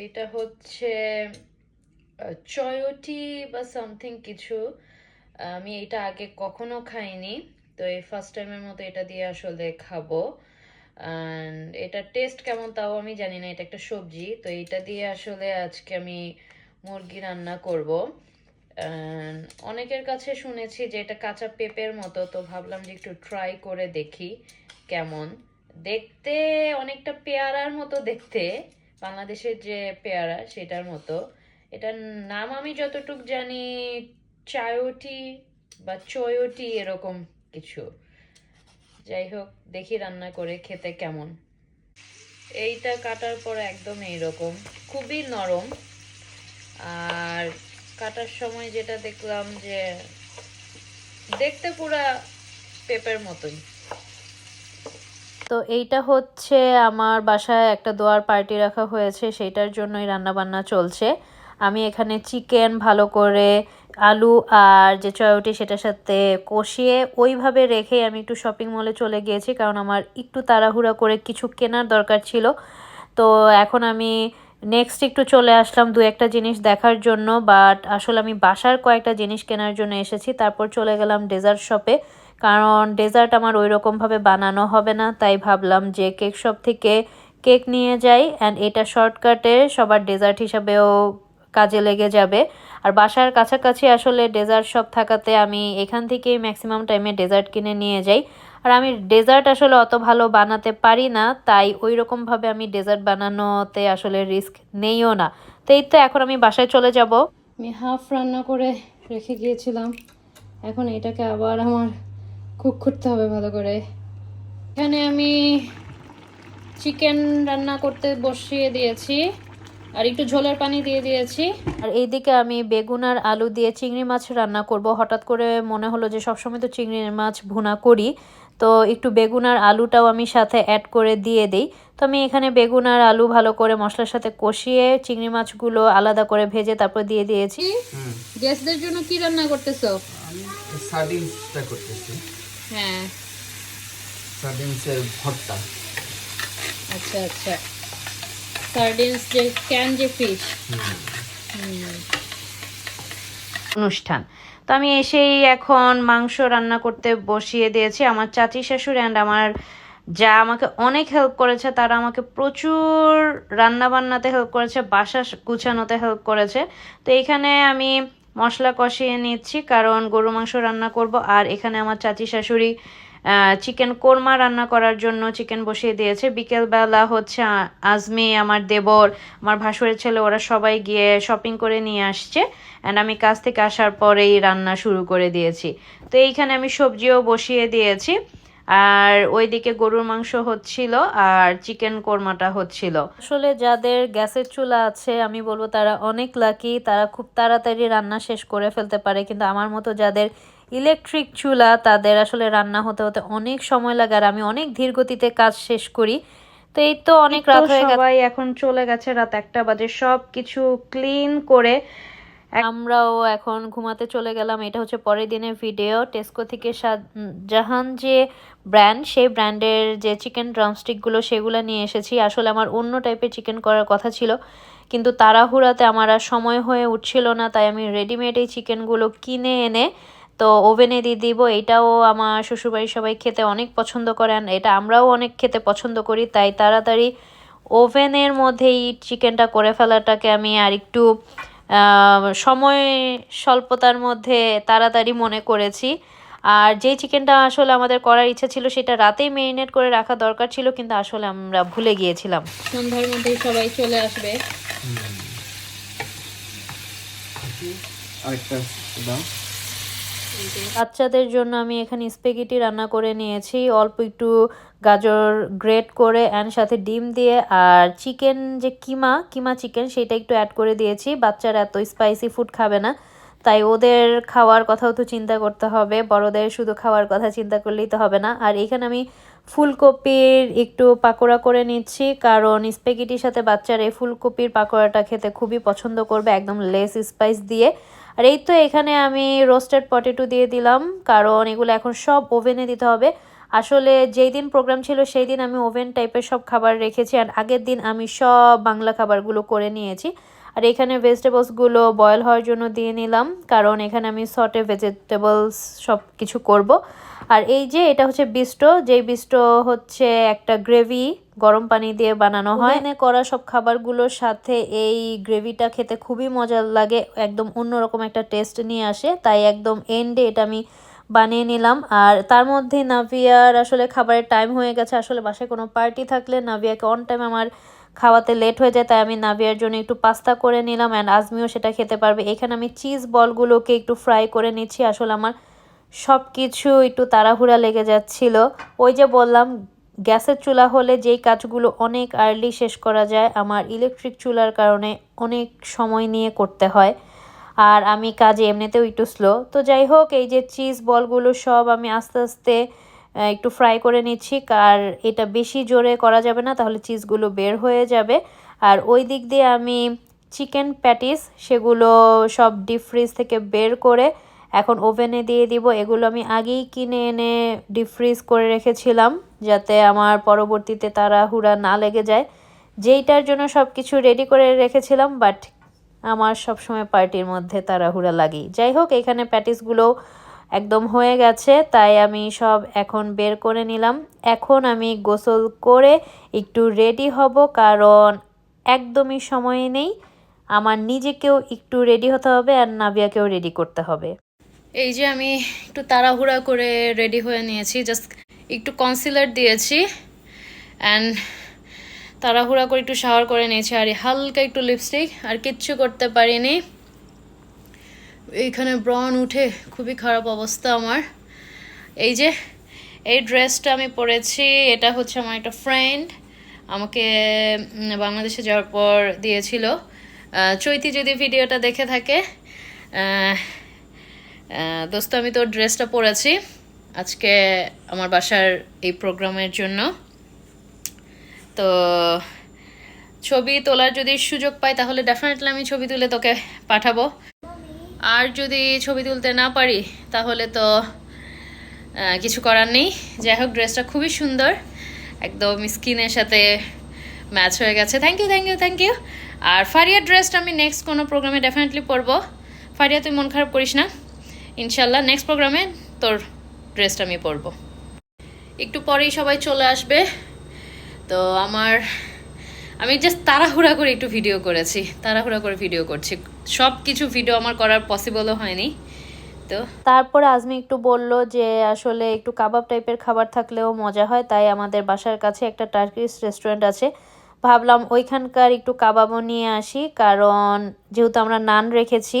এইটা হচ্ছে চয়োটি বা সামথিং কিছু। আমি এটা আগে কখনো খাইনি, তো এই ফার্স্ট টাইমের মতো এটা দিয়ে আসলে খাব। এটা টেস্ট কেমন তাও আমি জানি না, এটা একটা সবজি। তো এটা দিয়ে আসলে আজকে আমি মুরগি রান্না করব। অনেকের কাছে শুনেছি যে এটা কাঁচা পেঁপের মতো, তো ভাবলাম যে একটু ট্রাই করে দেখি কেমন। দেখতে অনেকটা পেয়ারার মতো দেখতে বাংলাদেশের যে পেয়ারা, সেটার মতো। এটার নাম আমি যতটুক জানি চায়োটি বা চয়োটি এরকম কিছু। যাই হোক, দেখি রান্না করে খেতে কেমন। এইটা কাটার পর একদম এইরকম, খুবই নরম। আর কাটার সময় যেটা দেখলাম যে দেখতে পুরা পেঁপের মতোই। তো এইটা হচ্ছে আমার বাসায় একটা দোয়ার পার্টি রাখা হয়েছে, সেইটার জন্যই রান্নাবান্না চলছে। আমি এখানে চিকেন ভালো করে, আলু আর যে চয়োটি সেটার সাথে কষিয়ে ওইভাবে রেখে আমি একটু শপিং মলে চলে গিয়েছি, কারণ আমার একটু তাড়াহুড়া করে কিছু কেনার দরকার ছিল। তো এখন আমি নেক্সট একটু চলে আসলাম দু একটা জিনিস দেখার জন্য বাট আসলে আমি বাসার কয়েকটা জিনিস কেনার জন্য এসেছি। তারপর চলে গেলাম ডেজার্ট শপে কারণ ডেজার্ট আমার ওই রকমভাবে বানানো হবে না, তাই ভাবলাম যে কেক শপ থেকে কেক নিয়ে যাই অ্যান্ড এটা শর্টকাটে সবার ডেজার্ট হিসাবেও কাজে লেগে যাবে। আর বাসার কাছাকাছি আসলে ডেজার্ট শপ থাকাতে আমি এখান থেকেই ম্যাক্সিমাম টাইমে ডেজার্ট কিনে নিয়ে যাই। আর আমি ডেজার্ট আসলে অত ভালো বানাতে পারি না, তাই ওই রকমভাবে আমি ডেজার্ট বানানোতে আসলে রিস্ক নেইও না। তো এই তো এখন আমি বাসায় চলে যাব। আমি হাফ রান্না করে রেখে গিয়েছিলাম, এখন এটাকে আবার আমার কুক করতে হবে ভালো করে। এখানে আমি চিকেন রান্না করতে বসিয়ে দিয়েছি আর একটু ঝোলের পানি দিয়ে দিয়েছি। আর এইদিকে আমি বেগুন আর আলু দিয়ে চিংড়ি মাছ রান্না করব। হঠাৎ করে মনে হলো যে সবসময় তো চিংড়ি মাছ ভুনা করি তো একটু বেগুন আর আলুটাও আমি সাথে অ্যাড করে দিয়ে দিই। তো আমি এখানে বেগুন আর আলু ভালো করে মশলার সাথে কষিয়ে চিংড়ি মাছগুলো আলাদা করে ভেজে তারপর দিয়ে দিয়েছি। গ্যাসদের জন্য কি রান্না করতেছো? সার্ডিনসটা করতেছি। হ্যাঁ। সার্ডিনসের ভর্তা। আচ্ছা আচ্ছা। সার্ডিনস যে ক্যান যে ফিশ অনুষ্ঠান। তো আমি এসেই এখন মাংস রান্না করতে বসিয়ে দিয়েছি। আমার চাচি শাশুড়ি অ্যান্ড আমার যা আমাকে অনেক হেল্প করেছে তারা আমাকে প্রচুর রান্না বান্নাতে হেল্প করেছে বাসা গুছানোতে হেল্প করেছে। তো এখানে আমি মশলা কষিয়ে নিচ্ছি, কারণ গরু মাংস রান্না করব। আর এখানে আমার চাচি শাশুড়ি চিকেন কোরমা রান্না করার জন্য চিকেন বসিয়ে দিয়েছে। বিকেলবেলা হচ্ছে আজমি, আমার দেবর, আমার ভাসুরের ছেলে, ওরা সবাই গিয়ে শপিং করে নিয়ে আসছে। অ্যান্ড আমি কাজ থেকে আসার পরেই রান্না শুরু করে দিয়েছি। তো এইখানে আমি সবজিও বসিয়ে দিয়েছি। আর ওইদিকে গরুর মাংস হচ্ছিল আর চিকেন কোরমাটা হচ্ছিল। আসলে যাদের গ্যাসের চুলা আছে আমি বলব তারা অনেক লাকি তারা খুব তাড়াতাড়ি রান্না শেষ করে ফেলতে পারে। কিন্তু আমার মতো যাদের ইলেকট্রিক চুলা তাদের আসলে রান্না হতে হতে অনেক সময় লাগে আর আমি অনেক ধীর গতিতে কাজ শেষ করি। তো এই তো অনেক রাত হয়ে গেছে। সবাই এখন চলে গেছে রাত একটা বাজে। সব কিছু ক্লিন করে আমরাও এখন ঘুমাতে চলে গেলাম। এটা হচ্ছে পরের দিনের ভিডিও টেস্কো থেকে জাহান যে ব্র্যান্ড সেই ব্র্যান্ডের যে চিকেন ড্রামস্টিকগুলো সেগুলো নিয়ে এসেছি। আসলে আমার অন্য টাইপের চিকেন করার কথা ছিল, কিন্তু তাড়াহুড়াতে আমার আর সময় হয়ে উঠছিল না, তাই আমি রেডিমেড এই চিকেনগুলো কিনে এনে তো ওভেনে দিয়ে দিব। এটাও আমার শ্বশুরবাড়ির সবাই খেতে অনেক পছন্দ করেন। এটা আমরাও অনেক খেতে পছন্দ করি, তাই তাড়াতাড়ি ওভেনের মধ্যেই চিকেনটা করে ফেলাটাকে আমি আর একটু সময় স্বল্পতার মধ্যে তাড়াতাড়ি মনে করেছি। আর যেই চিকেনটা আসলে আমাদের করার ইচ্ছা ছিল সেটা রাতেই মেরিনেট করে রাখা দরকার ছিল কিন্তু আসলে আমরা ভুলে গিয়েছিলাম। সন্ধ্যার মধ্যে সবাই চলে আসবে। আরেকটা দাও। বাচ্চাদের জন্য আমি এখানে স্পেগেটি রান্না করে নিয়েছি। অল্প একটু গাজর গ্রেট করে অ্যান্ড সাথে ডিম দিয়ে আর চিকেন যে কিমা কিমা চিকেন সেটা একটু অ্যাড করে দিয়েছি। বাচ্চারা এত স্পাইসি ফুড খাবে না। তাই ওদের খাওয়ার কথাও তো চিন্তা করতে হবে। বড়দের শুধু খাওয়ার কথা চিন্তা করলেই তো হবে না। আর এখানে আমি ফুলকপির একটু পাকোড়া করে নিচ্ছি। কারণ স্পেগেটির সাথে বাচ্চারা এই ফুলকপির পাকোড়াটা খেতে খুবই পছন্দ করবে। একদম লেস স্পাইস দিয়ে। আর এই তো এখানে আমি রোস্টেড পটেটো দিয়ে দিলাম, কারণ এগুলো এখন সব ওভেনে দিতে হবে। আসলে যেই দিন প্রোগ্রাম ছিল সেই দিন আমি ওভেন টাইপের সব খাবার রেখেছি, আর আগের দিন আমি সব বাংলা খাবারগুলো করে নিয়েছি। আর এখানে ভেজিটেবলসগুলো বয়েল হওয়ার জন্য দিয়ে নিলাম, কারণ এখানে আমি সটে ভেজিটেবলস সব কিছু করব। আর এই যে এটা হচ্ছে বিস্টো যেই বিস্টো হচ্ছে একটা গ্রেভি গরম পানি দিয়ে বানানো হয়। এনে করা সব খাবারগুলোর সাথে এই গ্রেভিটা খেতে খুবই মজার লাগে, একদম অন্যরকম একটা টেস্ট নিয়ে আসে, তাই একদম এন্ডে এটা আমি বানিয়ে নিলাম। আর তার মধ্যে নাভিয়ার আসলে খাবারের টাইম হয়ে গেছে, আসলে বাসায় কোনো পার্টি থাকলে নাভিয়াকে অন টাইম আমার খাওয়াতে লেট হয়ে যায়, তাই আমি নাভিয়ার জন্য একটু পাস্তা করে নিলাম অ্যান্ড আজমিও সেটা খেতে পারবে। এখানে আমি চিজ বলগুলোকে একটু ফ্রাই করে নিচ্ছি, আসলে আমার সব কিছু একটু তাড়াহুড়া লেগে যাচ্ছিল। ওই যে বললাম, গ্যাসের চুলা হলে যেই কাজগুলো অনেক আর্লি শেষ করা যায়, আমার ইলেকট্রিক চুলার কারণে অনেক সময় নিয়ে করতে হয়। আর আমি কাজে এমনিতেও একটু স্লো তো যাই হোক, এই যে চিজ বলগুলো সব আমি আস্তে আস্তে একটু ফ্রাই করে নিচ্ছি। আর এটা বেশি জোরে করা যাবে না, তাহলে চিজগুলো বের হয়ে যাবে। আর ওই দিক দিয়ে আমি চিকেন প্যাটিস সেগুলো সব ডিপ ফ্রিজ থেকে বের করে এখন ওভেনে দিয়ে দিব। এগুলো আমি আগেই কিনে এনে ডিপ ফ্রিজ করে রেখেছিলাম, যাতে আমার পরবর্তীতে তাড়াহুড়া না লেগে যায়। যেইটার জন্য সব কিছু রেডি করে রেখেছিলাম বাট আমার সবসময় পার্টির মধ্যে তাড়াহুড়া লাগেই। যাই হোক, এখানে প্যাটিসগুলো একদম হয়ে গেছে, তাই আমি সব এখন বের করে নিলাম। এখন আমি গোসল করে একটু রেডি হব, কারণ একদমই সময় নেই। আমার নিজেকেও একটু রেডি হতে হবে আর নাবিয়াকেও রেডি করতে হবে। এই যে আমি একটু তাড়াহুড়া করে রেডি হয়ে নিয়েছি জাস্ট একটু কনসিলার দিয়েছি অ্যান্ড তাড়াহুড়া করে একটু শাওয়ার করে নিয়েছি। আর হালকা একটু লিপস্টিক আর কিচ্ছু করতে পারিনি। এইখানে ব্রন উঠে খুবই খারাপ অবস্থা আমার। এই যে, এই ড্রেসটা আমি পরেছি, এটা হচ্ছে আমার একটা ফ্রেন্ড আমাকে বাংলাদেশে যাওয়ার পর দিয়েছিল। চৈতি যদি ভিডিওটা দেখে থাকে দোস্ত, আমি তোর ড্রেসটা পরেছি আজকে আমার বাসার এই প্রোগ্রামের জন্য। তো ছবি তোলার যদি সুযোগ পাই, তাহলে ডেফিনেটলি আমি ছবি তুলে তোকে পাঠাবো। আর যদি ছবি তুলতে না পারি, তাহলে তো কিছু করার নেই। যাই হোক ড্রেসটা খুবই সুন্দর। একদম স্কিনের সাথে ম্যাচ হয়ে গেছে। Thank you thank you thank you আর ফারিয়ার ড্রেসটা আমি নেক্সট কোনো প্রোগ্রামে ডেফিনেটলি পরবো। ফারিয়া, তুই মন খারাপ করিস না। ইনশাল্লাহ নেক্সট প্রোগ্রামে তোর ড্রেসটা আমি পরবো। একটু পরেই সবাই চলে আসবে। তো আমার, আমি জাস্ট তাড়াহুড়া করে একটু ভিডিও করেছি। তাড়াহুড়া করে ভিডিও করছি। সব কিছু ভিডিও আমার করার পসিবলও হয়নি, তো। তারপরে আজমি একটু বলল যে, আসলে একটু কাবাব টাইপের খাবার থাকলেও মজা হয়, তাই আমাদের বাসার কাছে একটা টার্কিশ রেস্টুরেন্ট আছে। ভাবলাম ওইখানকার একটু কাবাবও নিয়ে আসি, কারণ যেহেতু আমরা নান রেখেছি,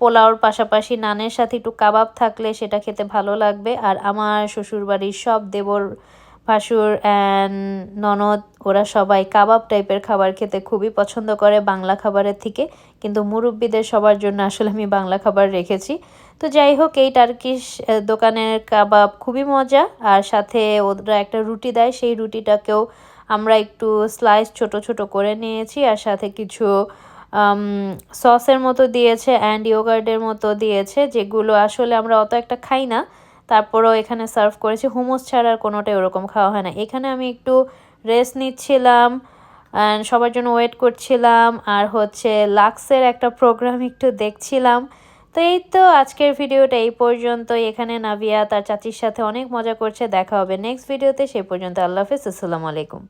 পোলাওর পাশাপাশি নানের সাথে একটু কাবাব থাকলে সেটা খেতে ভালো লাগবে। আর আমার শ্বশুরবাড়ির সব দেবর ভাসুর অ্যান্ড ননদ, ওরা সবাই কাবাব টাইপের খাবার খেতে খুবই পছন্দ করে বাংলা খাবারের থেকে। কিন্তু মুরব্বীদের সবার জন্য আসলে আমি বাংলা খাবার রেখেছি। তো যাই হোক, এই টার্কিশ দোকানের কাবাব খুবই মজা। আর সাথে ওরা একটা রুটি দেয়, সেই রুটিটাকেও আমরা একটু স্লাইস ছোট ছোট করে নিয়েছি। আর সাথে কিছু সসের মতো দিয়েছে, অ্যান্ড ইয়োগার্টের মতো দিয়েছে, যেগুলো আসলে আমরা অত একটা খাই না। তারপরও এখানে সার্ভ করেছি। হুমুস ছাড়া আর কোনোটাই ওরকম খাওয়া হয় না। এখানে আমি একটু রেস্ট নিচ্ছিলাম অ্যান্ড সবার জন্য ওয়েট করছিলাম। আর হচ্ছে লাক্সের একটা প্রোগ্রাম একটু দেখছিলাম। তো এই তো আজকের ভিডিওটা এই পর্যন্ত এখানে নাভিয়া তার চাচির সাথে অনেক মজা করছে। দেখা হবে নেক্সট ভিডিওতে সেই পর্যন্ত আল্লাহ হাফিজ। আসসালামু আলাইকুম।